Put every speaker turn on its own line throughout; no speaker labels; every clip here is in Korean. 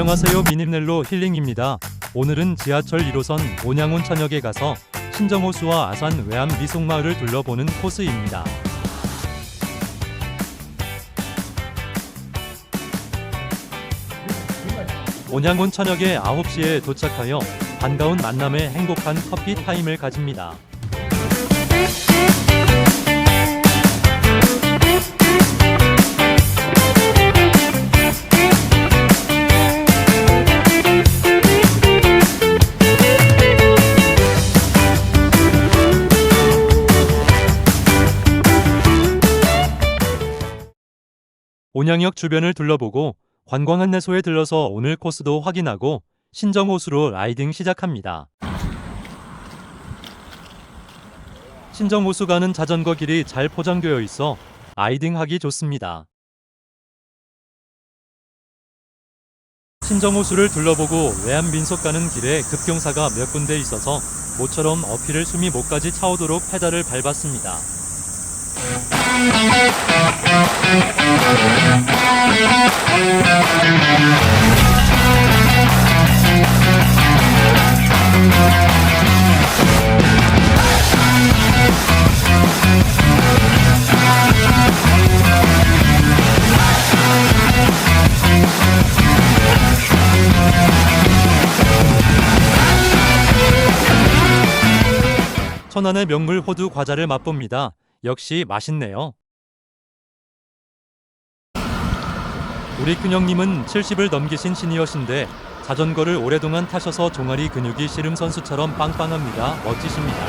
안녕하세요 미니넬로 힐링입니다. 오늘은 지하철 1호선 온양온 천역에 가서 신정호수와 아산 외암 미속마을을 둘러보는 코스입니다. 온양온 천역에 9시에 도착하여 반가운 만남에 행복한 커피 타임을 가집니다. 온양역 주변을 둘러보고 관광 안내소에 들러서 오늘 코스도 확인하고 신정호수로 라이딩 시작합니다. 신정호수 가는 자전거 길이 잘 포장되어 있어 라이딩하기 좋습니다. 신정호수를 둘러보고 외암민속 가는 길에 급경사가 몇 군데 있어서 모처럼 어필을 숨이 목까지 차오도록 페달을 밟았습니다. 천안의 명물 호두 과자를 맛봅니다. 역시 맛있네요. 우리 큰형님은 70을 넘기신 시니어신데 자전거를 오랫동안 타셔서 종아리 근육이 씨름 선수처럼 빵빵합니다. 멋지십니다.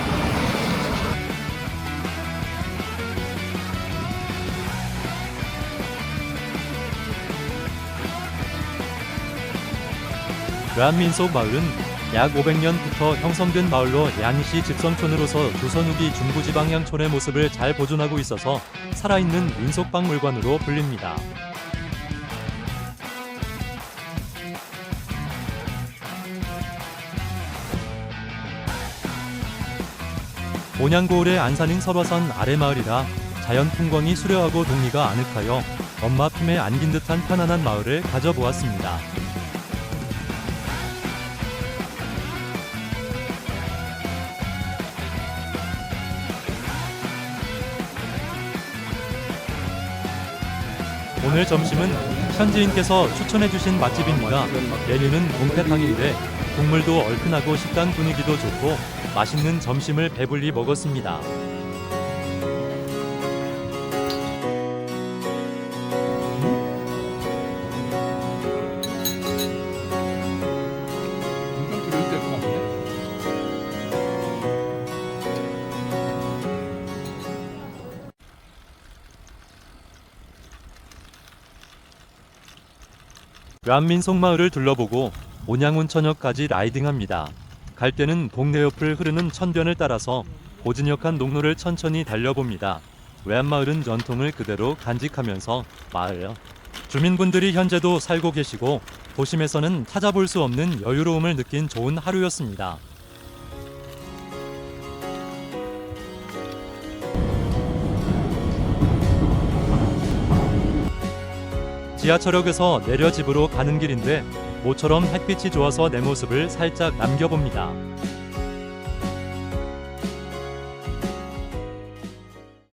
외한민속 마을은 약 500년부터 형성된 마을로 양시 집성촌으로서 조선 후기 중부지방향촌의 모습을 잘 보존하고 있어서 살아있는 민속박물관으로 불립니다. 온양고을의 안산인 설화산 아래 마을이라 자연 풍광이 수려하고 동리가 아늑하여 엄마 품에 안긴 듯한 편안한 마을을 가져보았습니다. 오늘 점심은 현지인께서 추천해주신 맛집입니다. 메뉴는 동태탕인데 국물도 얼큰하고 식당 분위기도 좋고 맛있는 점심을 배불리 먹었습니다. 외암민속마을을 둘러보고 온양온천역까지 라이딩합니다. 갈 때는 동네 옆을 흐르는 천변을 따라서 고진역한 농로를 천천히 달려봅니다. 외암마을은 전통을 그대로 간직하면서 마을 주민분들이 현재도 살고 계시고 도심에서는 찾아볼 수 없는 여유로움을 느낀 좋은 하루였습니다. 지하철역에서 내려 집으로 가는 길인데 모처럼 햇빛이 좋아서 내 모습을 살짝 남겨봅니다.